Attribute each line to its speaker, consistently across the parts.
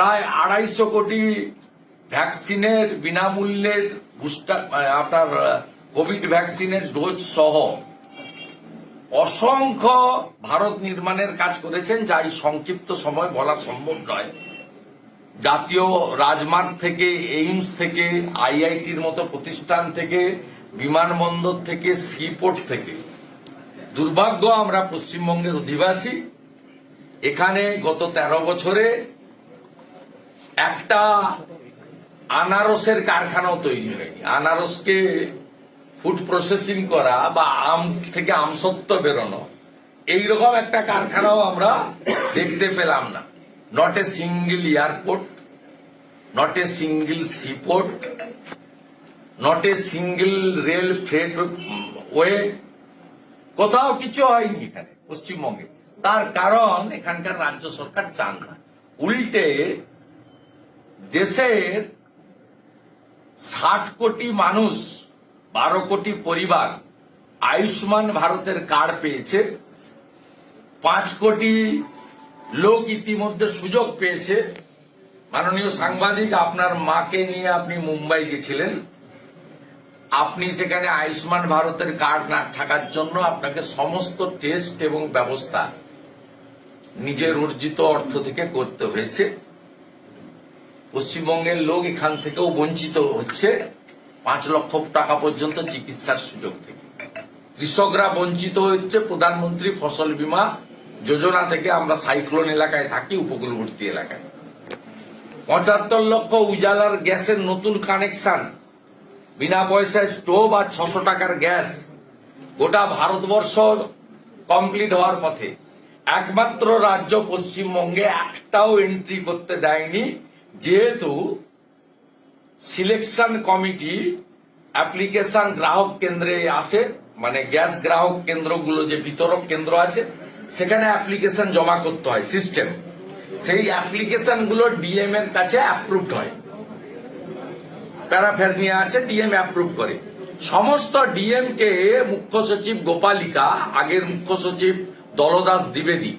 Speaker 1: প্রায় আড়াইশো কোটি ভ্যাকসিনের বিনামূল্যের বুস্টার আপনার কোভিড ভ্যাকসিনের ডোজ সহ অসংখ্য ভারত নির্মাণের কাজ করেছেন, যা এই সংক্ষিপ্ত সময় বলা সম্ভব নয়। জাতীয় রাজমার্গ থেকে, এইমস থেকে, আইআইটির মতো প্রতিষ্ঠান থেকে, বিমানবন্দর থেকে, সিপোর্ট থেকে। দুর্ভাগ্য, আমরা পশ্চিমবঙ্গের অধিবাসী। এখানে গত তেরো বছরে একটা আনারসের কারখানাও তৈরি হয়নি। আনারসকে ফুড প্রসেসিং করা বা আম থেকে আমসত্ব বেরোনো, এইরকম একটা কারখানাও আমরা দেখতে পেলাম না। Not a single airport not a single seaport not a single rail freight way কোথাও কিছু হয়নি এখানে, পশ্চিমবঙ্গে। তার কারণ এখানকার রাজ্য সরকার চান না। উল্টে দেশের ষাট কোটি মানুষ, বারো কোটি পরিবার আয়ুষ্মান ভারতের কার্ড পেয়েছে। পাঁচ কোটি লোক ইতিমধ্যে সুযোগ পেয়েছে। মাননীয় সাংবাদিক, আপনার মাকে নিয়ে আপনি মুম্বাই গেছিলেন। আপনি সেখানে আয়ুষ্মান ভারতের কার্ড না থাকার জন্য আপনাকে সমস্ত টেস্ট এবং ব্যবস্থা নিজের অর্জিত অর্থ থেকে করতে হয়েছে। পশ্চিমবঙ্গের লোক এখান থেকেও বঞ্চিত হচ্ছে পাঁচ লক্ষ টাকা পর্যন্ত চিকিৎসার সুযোগ থেকে। কৃষকরা বঞ্চিত হচ্ছে প্রধানমন্ত্রী ফসল বীমা যোজনা থেকে আমরা সাইক্লোন এলাকায় থাকি, উপকূলবর্তী এলাকায়। পঁচাত্তর লক্ষ উজালার গ্যাসের নতুন কানেকশন। বিনা পয়সায় স্টোভ আর ছশো টাকার গ্যাস। গোটা ভারতবর্ষ কমপ্লিট হওয়ার পথে। একমাত্র রাজ্য পশ্চিমবঙ্গে একটাও এন্ট্রি করতে দেয়নি যেহেতু সিলেকশন কমিটি অ্যাপ্লিকেশন গ্রাহক কেন্দ্রে আসে মানে গ্যাস গ্রাহক কেন্দ্রগুলো যে বিতরক কেন্দ্র আছে, সেখানে অ্যাপ্লিকেশন জমা করতে হয় সিস্টেম সেই অ্যাপ্লিকেশনগুলো ডিএম এর কাছে অ্যাপ্রুভড হয়। প্যারাফেরনিয়া আছে ডিএম অ্যাপ্রুভ করে। সমস্ত ডিএম কে মুখ্য সচিব গোপালিকা, আগের মুখ্য সচিব দলদাস দ্বিবেদী,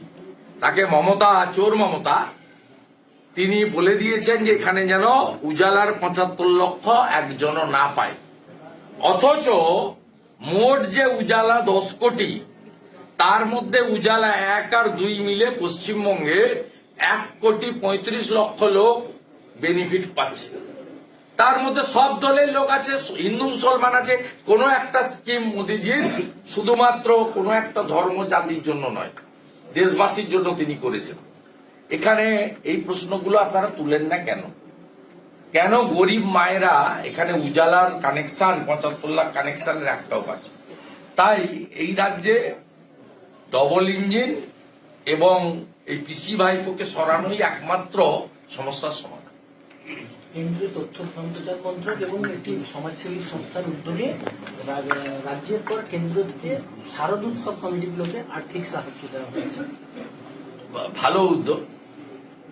Speaker 1: তাকে মমতা, চোর মমতা তিনি বলে দিয়েছেন যে এখানে যেন উজালার পঁচাত্তর লক্ষ একজনও না পায়। অথচ মোট যে উজালা দশ কোটি, তার মধ্যে উজালা এক আর দুই মিলে পশ্চিমবঙ্গে এক কোটি পঁয়ত্রিশ লক্ষ লোক বেনিফিট পাচ্ছে। তার মধ্যে সব দলের লোক আছে, হিন্দু, মুসলমান আছে, কোনো একটা স্কিম মোদিজির শুধুমাত্র কোনো একটা ধর্ম জাতির জন্য নয়, দেশবাসীর জন্য তিনি করেছেন। এখানে এই প্রশ্নগুলো আপনারা তুলেন না কেন? কেন গরিব মায়েরা এখানে উজালার কানেকশন পঁচাত্তর লাখ কানেকশনের একটাও পাচ্ছে? তাই এই রাজ্যে ডবল ইঞ্জিন এবং এই পিসি ভাইপোকে সরানোই একমাত্র সমস্যার সমাধান।
Speaker 2: কেন্দ্রীয় তথ্য সম্প্রচার মন্ত্রক এবং একটি সমাজসেবী সংস্থার উদ্যোগে রাজ্যের পর কেন্দ্র থেকে শারদ উৎসব কমিটিগুলোকে আর্থিক সাহায্য দেওয়া হয়েছে।
Speaker 1: ভালো উদ্যোগ।